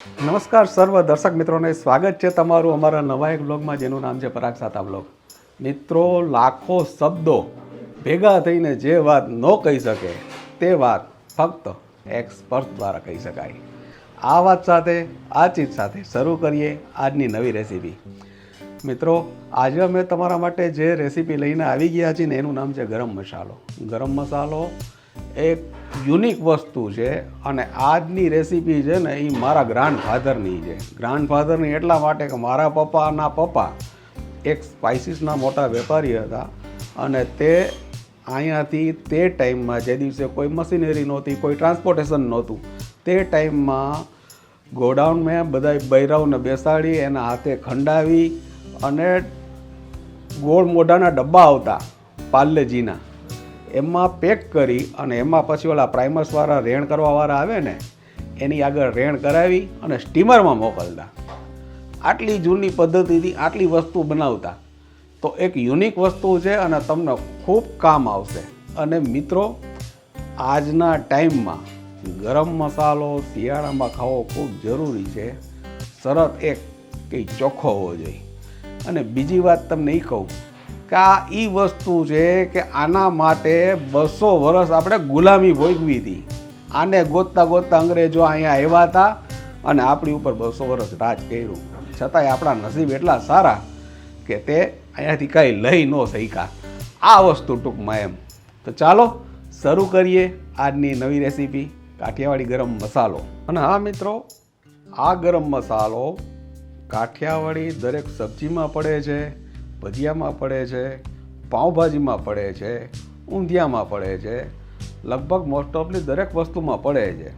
નમસ્કાર સર્વ દર્શક મિત્રોને. સ્વાગત છે તમારું અમારા નવા એક બ્લોગમાં જેનું નામ છે પરાગ સાતા બ્લોગ મિત્રો, લાખો શબ્દો ભેગા થઈને જે વાત ન કહી શકે તે વાત ફક્ત એક સ્પર્શ દ્વારા કહી શકાય. આ વાત સાથે, આ ચીજ સાથે શરૂ કરીએ આજની નવી રેસીપી. મિત્રો, આજે અમે તમારા માટે જે રેસીપી લઈને આવી ગયા છીએ ને, એનું નામ છે ગરમ મસાલો. ગરમ મસાલો એક યુનિક વસ્તુ છે અને આજની રેસીપી છે ને એ મારા ગ્રાન્ડફાધરની છે. ગ્રાન્ડફાધરની એટલા માટે કે મારા પપ્પાના પપ્પા એક સ્પાઇસીસના મોટા વેપારી હતા અને તે અહીંયાથી તે ટાઈમમાં જે દિવસે કોઈ મશીનરી નહોતી, કોઈ ટ્રાન્સપોર્ટેશન નહોતું, તે ટાઈમમાં ગોડાઉન મેં બધા બૈરાઓને બેસાડી, એના હાથે ખંડાવી અને ગોળ મોઢાના ડબ્બા આવતા પાર્લેજીના એમાં પેક કરી અને એમાં પછી ઓલા પ્રાઇમર્સવાળા રેણ કરવાવાળા આવે ને, એની આગળ રેણ કરાવી અને સ્ટીમરમાં મોકલતા. આટલી જૂની પદ્ધતિથી આટલી વસ્તુ બનાવતા. તો એક યુનિક વસ્તુ છે અને તમને ખૂબ કામ આવશે. અને મિત્રો, આજના ટાઈમમાં ગરમ મસાલો, શિયાળામાં ખાવો ખૂબ જરૂરી છે. શરત એક કે ચોખ્ખો હોવો જોઈએ. અને બીજી વાત તમને એ કહું કે આ એ વસ્તુ છે કે આના માટે બસો વર્ષ આપણે ગુલામી ભોગવી હતી. આને ગોતતા ગોતતા અંગ્રેજો અહીંયા આવ્યા હતા અને આપણી ઉપર બસો વર્ષ રાજ કર્યું. છતાંય આપણા નસીબ એટલા સારા કે તે અહીંયાથી કાંઈ લઈ ન શક્યા. આ વસ્તુ ટૂંકમાં એમ. તો ચાલો, શરૂ કરીએ આજની નવી રેસીપી, કાઠિયાવાડી ગરમ મસાલો. અને હા મિત્રો, આ ગરમ મસાલો કાઠિયાવાડી દરેક સબ્જીમાં પડે છે. ભજીયામાં પડે છે, પાઉંભાજીમાં પડે છે, ઊંધિયામાં પડે છે, લગભગ મોસ્ટ ઓફલી દરેક વસ્તુમાં પડે છે.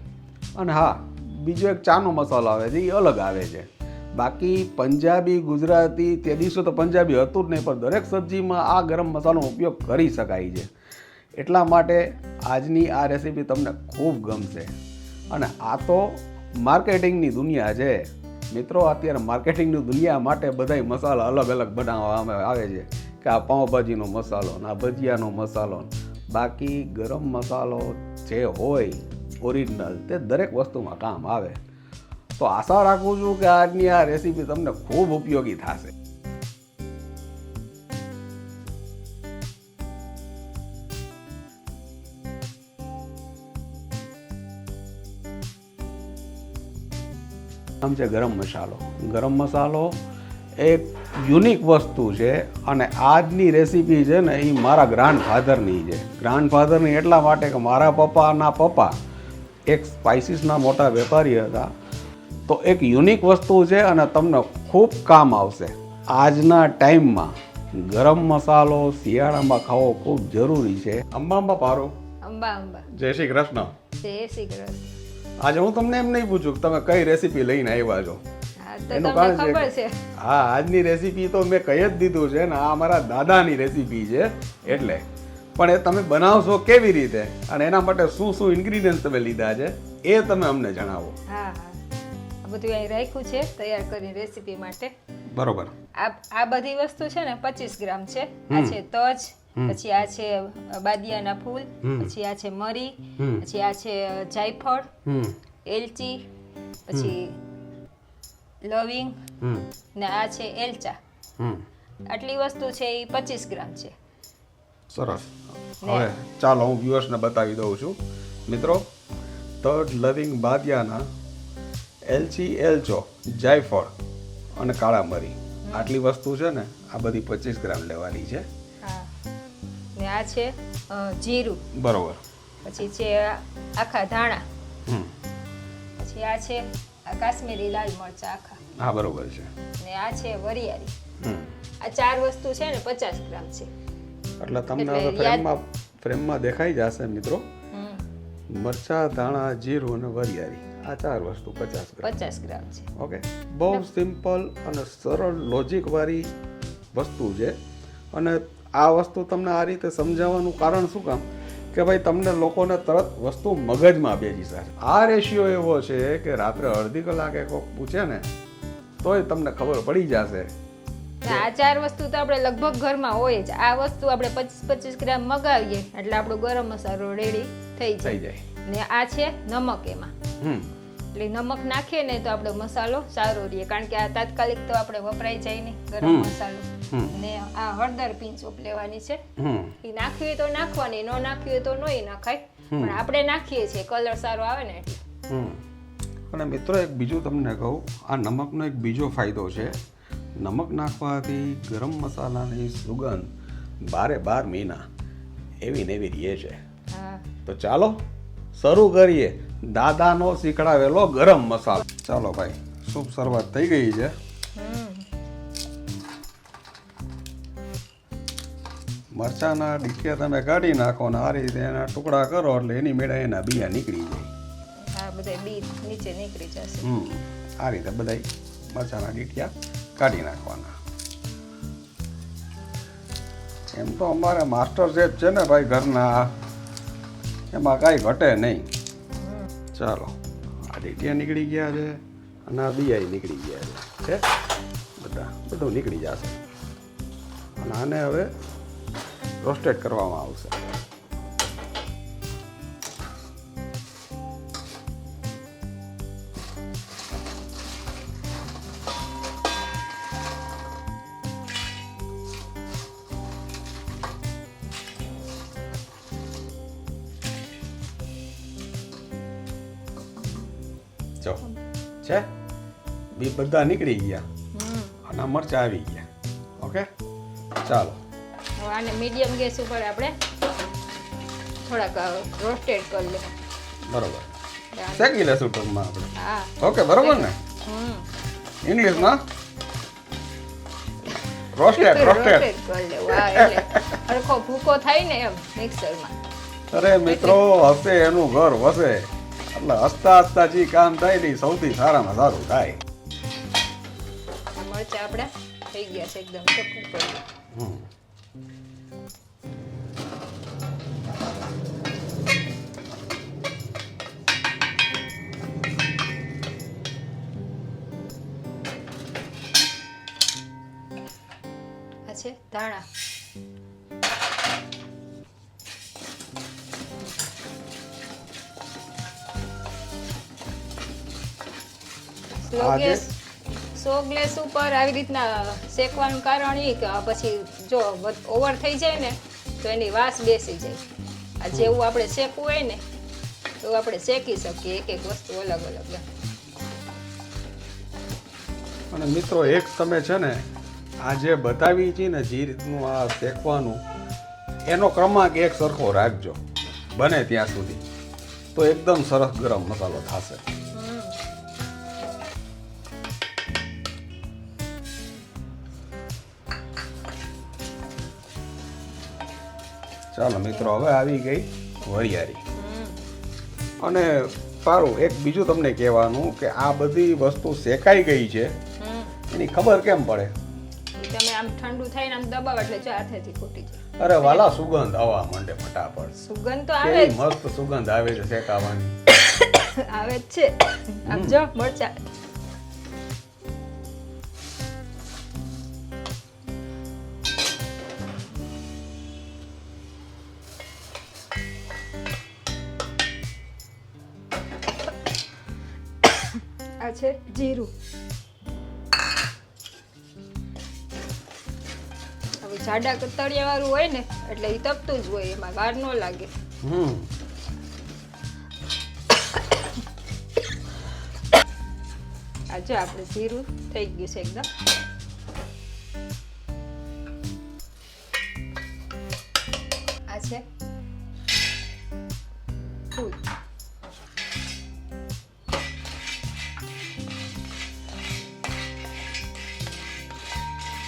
અને હા, બીજો એક ચાનો મસાલો આવે છે એ અલગ આવે છે. બાકી પંજાબી, ગુજરાતી, તે દિવસો તો પંજાબી હતું જ નહીં, પણ દરેક સબ્જીમાં આ ગરમ મસાલાનો ઉપયોગ કરી શકાય છે. એટલા માટે આજની આ રેસીપી તમને ખૂબ ગમશે. અને આ તો માર્કેટિંગની દુનિયા છે. મિત્રો, અત્યારે માર્કેટિંગની દુનિયા માટે બધાય મસાલા અલગ અલગ બનાવવામાં આવે છે કે આ પાઉંભાજીનો મસાલો ને આ ભજીયાનો મસાલો બાકી ગરમ મસાલો જે હોય ઓરિજિનલ તે દરેક વસ્તુમાં કામ આવે. તો આશા રાખું છું કે આજની આ રેસીપી તમને ખૂબ ઉપયોગી થશે. નામ છે ગરમ મસાલો. ગરમ મસાલો એક યુનિક વસ્તુ છે અને આજની રેસીપી છે ને એ મારા ગ્રાન્ડ ફાધરની છે. ગ્રાન્ડ ફાધરની એટલા માટે કે મારા પપ્પાના પપ્પા એક સ્પાઇસીસના મોટા વેપારી હતા. તો એક યુનિક વસ્તુ છે અને તમને ખૂબ કામ આવશે. આજના ટાઈમમાં ગરમ મસાલો શિયાળામાં ખાવો ખૂબ જરૂરી છે. અંબામાં પારો. અંબા અંબા. જય શ્રી કૃષ્ણ. જય શ્રી કૃષ્ણ. આજે હું તમને એમ નહીં પૂછું કે તમે કઈ રેસીપી લઈને આવ્યા છો. એનું કારણ છે હા આજની રેસીપી તો મેં કહી જ દીધું છે ને આ અમારા દાદાની રેસીપી છે એટલે. પણ એ તમે બનાવશો કેવી રીતે? અને એના માટે શું શું ઇન્ગ્રીડિયન્ટ તમે લીધા છે એ તમે અમને જણાવો. હા હા. બધું અહીં રાખ્યું છે તૈયાર કરી રેસીપી માટે. બરોબર. આ આ બધી વસ્તુ છે ને પચીસ ગ્રામ છે. આ છે તજ પછી આ છે બાદિયાના ફૂલ પછી આ છે મરી પછી આ છે જાયફળ હમ. એલચી પછી લવિંગ હમ. ને આ છે એલચા. હમ. આટલી વસ્તુ છે એ પચીસ ગ્રામ છે. સરસ. હવે ચાલો હું વ્યુઅર્સને બતાવી દઉં છું. મિત્રો તડ લવિંગ બાદિયાના એલચી એલચો જાયફળ અને કાળા મરી. આટલી વસ્તુ છે ને આ બધી પચીસ ગ્રામ લેવાની છે. ને આ છે જીરું. બરોબર. પછી છે આખા ધાણા. પછી આ છે આ કાશ્મીરી લાલ મરચા આખા. હા બરોબર છે. ને આ છે વરિયાળી. આ ચાર વસ્તુ છે ને પચાસ ગ્રામ છે. એટલે તમને ફ્રેમમાં ફ્રેમમાં દેખાઈ જશે મિત્રો? મરચા ધાણા જીરું અને વરિયાળી. આ ચાર વસ્તુ પચાસ ગ્રામ. પચાસ ગ્રામ છે. ઓકે. બહુ સિમ્પલ અને સરળ લોજિકવાળી વસ્તુ છે. અને આ વસ્તુ તમને આ રીતે સમજાવવાનું કારણ શું કામ? કે ભાઈ તમને લોકોને તરત વસ્તુ મગજમાં બેસી જશે આ રેશિયો એવો છે કે રાત્રે અડધી કલાકે કોઈક પૂછે ને તોય તમને ખબર પડી જશે. આ ચાર વસ્તુ તો આપણે લગભગ ઘરમાં હોય જ. આ વસ્તુ આપણે પચીસ પચીસ ગ્રામ મગાવીએ એટલે આપણો ગરમ મસાલો રેડી થઈ થઈ જાય. ને આ છે નમક એમાં. એટલે નમક નાખીએ ને તો આપણો મસાલો સારો રહે. કારણ કે આ તાત્કાલિક તો આપણે વપરાઈ જાય નહીં ગરમ મસાલો. ને આ હળદર પિંચ લેવાની છે. એ નાખવી હોય તો નાખવાની ન નાખવી હોય તો નોય નાખાય. પણ આપણે નાખીએ છીએ કલર સારો આવે ને. અને મિત્રો એક બીજું તમને કહું આ નમકનો એક બીજો ફાયદો છે. નમક નાખવાથી ગરમ મસાલાની સુગંધ બારે બાર મહિના એવી ને એવી રહે છે. તો ચાલો શરૂ કરીએ. દાદાનો શીખડાવેલો ગરમ મસાલો. ચાલો ભાઈ શુભ શરૂઆત થઈ ગઈ છે. મરચાના ડીકિયા તમે કાઢી નાખો ને આ રીતે એના ટુકડા કરો એટલે એની મેળા એના બીયા નીકળી જાય. આ બધા બી નીચે નીકળી જશે. હમ આ રીતે બધાય મરચાંના ડીકિયા કાઢી નાખવાના. એમ તો અમારે માસ્ટર શેફ છે ને ભાઈ ઘરના એમાં કાંઈ ઘટે નહીં. ચાલો આ ડીટીયા નીકળી ગયા છે અને આ બીયા નીકળી ગયા છે. છે બધા બધું નીકળી જશે. અને આને હવે રોસ્ટેડ કરવામાં આવશે. જો છે? બી બધા નીકળી ગયા. અને મરચા મરચાં આવી ગયા. ઓકે? ચાલો. હવે આને મીડિયમ ગેસ ઉપર આપણે થોડાક રોસ્ટેડ કરી લે. બરોબર. શેકી લેશું ટૂંકમાં આપણે. હા. ઓકે બરોબર ને? હમ. ઇંગ્લિશમાં? Roasted roasted roasted. કરી લેવું હા એટલે હરખો ભૂકો થાય ને એમ મિક્સરમાં. અરે મિત્રો હશે એનું ઘર વસે. એટલે હસતા હસતા જે કામ થાય ને સૌથી સારામાં સારું થાય. મરચા આપણા થઈ ગયા છે એકદમ ચોખ્ખું કરી છે ધાણા સ્લો આ જે- ગેસ સો ગ્લેસ ઉપર આવી રીતના શેકવાનું કારણ એ કે પછી જો ઓવર થઈ જાય ને, તો એની વાસ બેસી જાય. આ જેવું આપણે શેકવું હોય ને એવું આપણે શેકી શકીએ, એક એક વસ્તુ અલગ અલગ. અને મિત્રો, એક તમે છે ને, આ જે બતાવી છે ને જે રીતનું આ શેકવાનું, એનો ક્રમાંક એક સરખો રાખજો. બને ત્યાં સુધી. તો એકદમ સરસ ગરમ મસાલો થશે. ચાલો મિત્રો હવે આવી ગઈ વરિયાળી. અને સારું એક બીજું તમને કહેવાનું કે આ બધી વસ્તુ શેકાઈ ગઈ છે. એની ખબર કેમ પડે? તમે આમ ઠંડુ થઈને આમ દબાવ એટલે જો હાથેથી ફૂટી જાય અરે વાલા સુગંધ આવવા માંડે ફટાફટ. સુગંધ તો આવે મસ્ત સુગંધ આવે છે શેકાવાની. આવે જ છે. આમ જો મરચા. આ છે જીરું. હવે જાડા તળિયા વાળું હોય ને એટલે એ તપતું જ હોય એમાં વાર ન લાગે. હમ. આ જો આપણે જીરું થઈ ગયું છે એકદમ.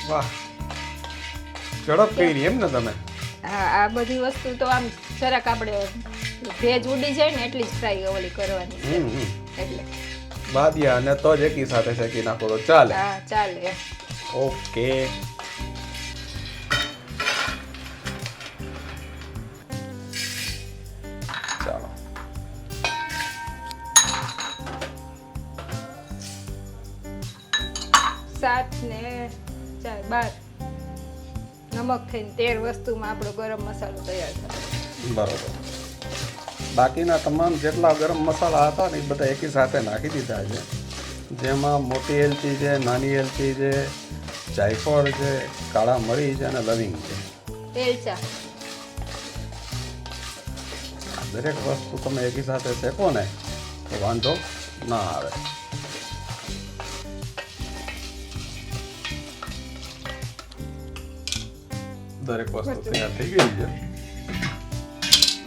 વાહ. ઝડપ કરી એમ ને તમે. આ આ બધી વસ્તુ તો આમ જરાક આપણે ભેજ ઉડી જાય ને એટલી જ ફ્રાય ઓલી કરવાની છે. એટલે. બાદિયા અને તો જ એકી સાથે શેકી નાખો તો ચાલે. હા ચાલે. ઓકે. સાત ને ચાર બાર. નમક થઈને તેર વસ્તુમાં આપણો ગરમ મસાલો તૈયાર થાય. બરોબર. બાકીના તમામ જેટલા ગરમ મસાલા હતા ને એ બધા એકી સાથે નાખી દીધા છે. જેમાં મોટી એલચી છે નાની એલચી છે જાયફળ છે કાળા મરી છે અને લવિંગ છે. દરેક વસ્તુ તમે એકી સાથે શેકો ને તો વાંધો ના આવે. દરેક વસ્તુ તૈયાર થઈ ગઈ છે.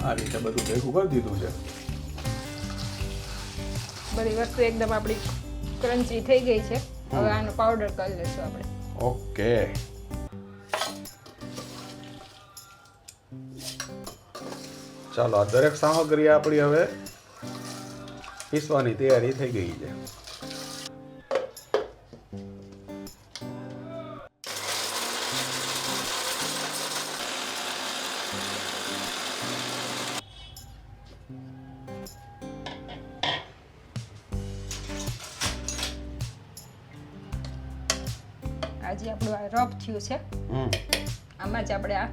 આ રીતે બધું ભેગું કરી દીધું છે. બધી વસ્તુ એકદમ આપણી ક્રન્ચી થઈ ગઈ છે. હવે આનો પાવડર કરી લઈશું આપણે. ઓકે. ચાલો આ દરેક સામગ્રી આપણી હવે પીસવાની તૈયારી થઈ ગઈ છે. આજે આપણું આ રબ થયું છે આમાં જ આપણે આ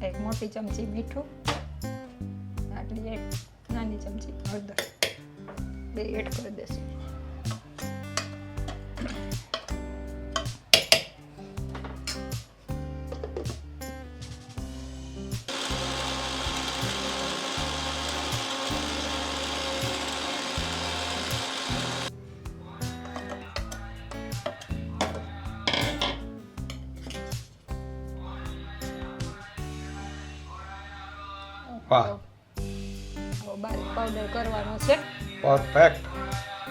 એક મોટી ચમચી મીઠું આટલી એક નાની ચમચી હળદર. બે એડ કરી દેશું આવો પાવડર કરવાનો છે. પરફેક્ટ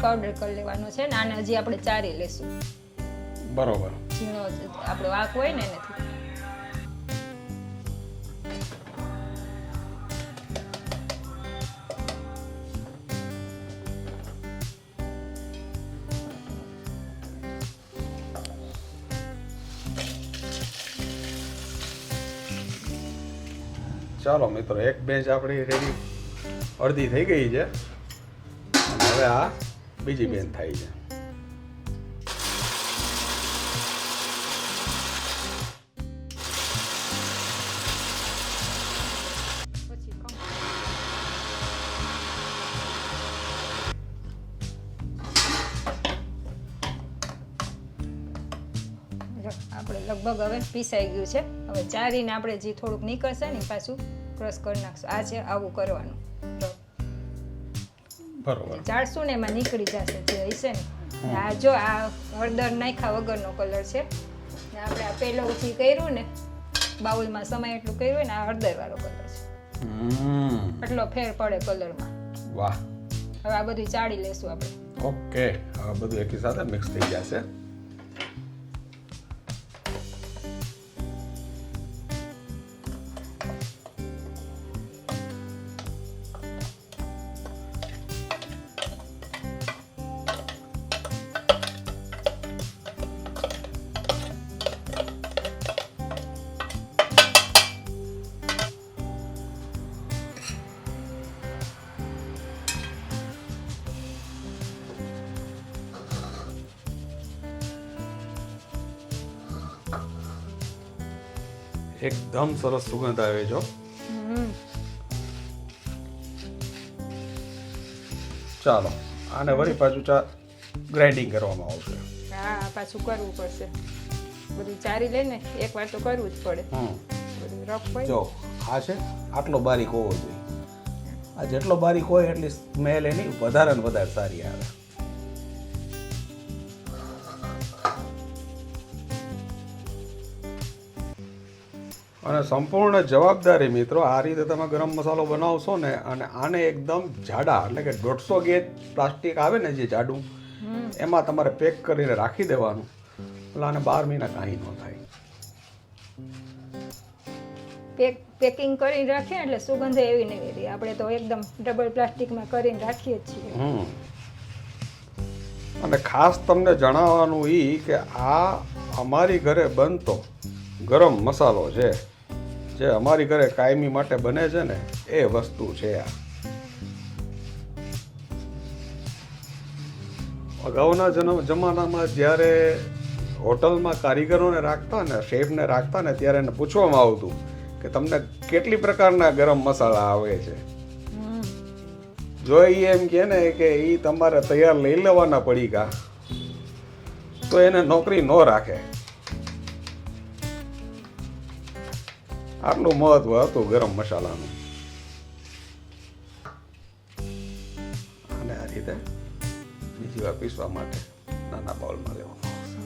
પાવડર કરી લેવાનો છે ને આને હજી આપણે ચારી લેશું. બરોબર. ઝીણો આપણો આક હોય ને એનાથી ચાલો મિત્રો એક બેન્ચ આપણી રેડી અડધી થઈ ગઈ છે. હવે આ બીજી બેન્ચ થાય છે. આપણે લગભગ હવે પીસાઈ ગયું છે. હવે ચારીને આપણે જે થોડુંક નીકળશે ને પાછું ક્રશ કરી નાખશું. આ છે આવું કરવાનું. બરોબર. ચાળશું ને એમાં નીકળી જશે જે હશે ને. આ જો આ હળદર નાખ્યા વગરનો કલર છે. ને આપણે આ પેલો ઉછી કર્યું ને બાઉલમાં સમય એટલું કર્યું ને આ હળદર વાળો કલર છે. એટલો ફેર પડે કલરમાં. વાહ. હવે આ બધું ચાળી લેશું આપણે. ઓકે. હવે બધું એકી સાથે મિક્સ થઈ જશે. એકદમ સરસ સુગંધ આવે છે ચાલો આને વળી પાછું ચા ગ્રાઇન્ડિંગ કરવામાં આવશે. હા પાછું કરવું પડશે. બધું ચારી લઈને એક વાર તો કરવું જ પડે. બધું રફ જો આ છે આટલો બારીક હોવો જોઈએ. આ જેટલો બારીક હોય એટલી સ્મેલ એની વધારે ને વધારે સારી આવે. અને સંપૂર્ણ જવાબદારી મિત્રો આ રીતે તમે ગરમ મસાલો બનાવશો ને અને આને એકદમ જાડા એટલે કે દોઢસો ગેજ પ્લાસ્ટિક આવે ને જે જાડું એમાં તમારે પેક કરીને રાખી દેવાનું. એટલે આને બાર મહિના કાંઈ ન થાય. પેક પેકિંગ કરીને રાખીએ એટલે સુગંધ એવી નહીં રહી. આપણે તો એકદમ ડબલ પ્લાસ્ટિકમાં કરીને રાખીએ છીએ. અને ખાસ તમને જણાવવાનું એ કે આ અમારી ઘરે બનતો ગરમ મસાલો છે જે અમારી ઘરે કાયમી માટે બને છે ને, એ વસ્તુ છે આ. અગાઉના જન્મ જમાનામાં જ્યારે હોટલમાં કારીગરોને રાખતા ને, શેફને રાખતા ને, ત્યારે એને પૂછવામાં આવતું કે તમને કેટલી પ્રકારના ગરમ મસાલા આવે છે? જો એ એમ કે ને કે એ તમારે તૈયાર લઈ લેવાના પડી પડીકા, તો એને નોકરી ન રાખે. આટલું મહત્વ હતું ગરમ મસાલાનું. અને આ રીતે બીજી વાર પીસવા માટે નાના બાઉલમાં લેવાનું આવશે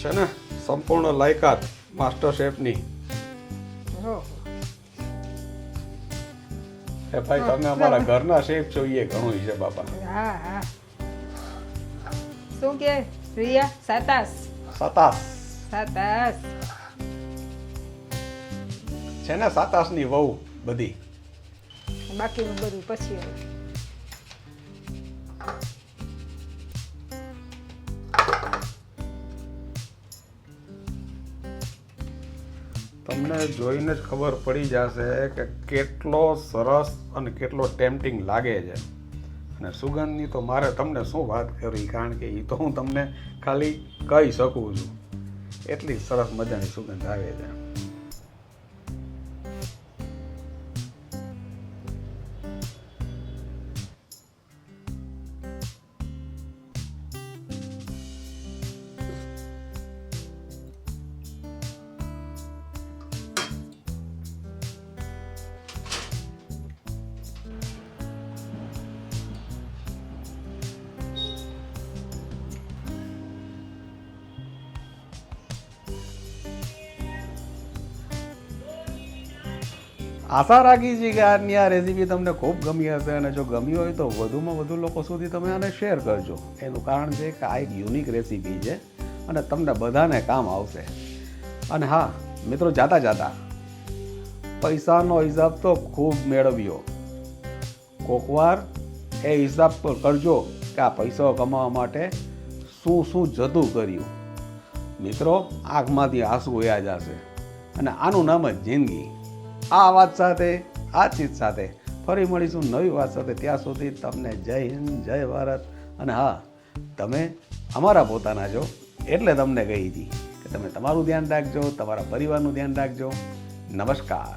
છે ને? સંપૂર્ણ લાયકાત માસ્ટર શેફની. એ ભાઈ તમે અમારા ઘરના શેફ છો એ ઘણું છે બાપા. હા હા. શું કે? પ્રિયા? સતાસ? સતાસ. સાતાસ. છે ને સાતાસની વહુ બધી? બાકીનું બધું પછી તમને જોઈને જ ખબર પડી જશે કે કેટલો સરસ અને કેટલો ટેમ્પટિંગ લાગે છે. અને સુગંધની તો મારે તમને શું વાત કરવી કારણ કે એ તો હું તમને ખાલી કહી શકું છું. એટલી સરસ મજાની સુગંધ આવે છે. આશા રાખી છે કે આજની આ રેસીપી તમને ખૂબ ગમી હશે અને જો ગમી હોય તો વધુમાં વધુ લોકો સુધી તમે આને શેર કરજો. એનું કારણ છે કે આ એક યુનિક રેસીપી છે અને તમને બધાને કામ આવશે. અને હા, મિત્રો, જાતા જાતા, પૈસાનો હિસાબ તો ખૂબ મેળવ્યો. કોકવાર એ હિસાબ પર કરજો કે આ પૈસો કમાવા માટે શું શું જતું કર્યું. મિત્રો, આંખમાંથી આંસુ વયા જશે. અને આનું નામ જ જિંદગી. આ વાત સાથે, આ ચીજ સાથે ફરી મળીશું નવી વાત સાથે. ત્યાં સુધી તમને જય હિન્દ, જય ભારત. અને હા, તમે અમારા પોતાના છો એટલે તમને કહી હતી કે તમે તમારું ધ્યાન રાખજો, તમારા પરિવારનું ધ્યાન રાખજો. નમસ્કાર.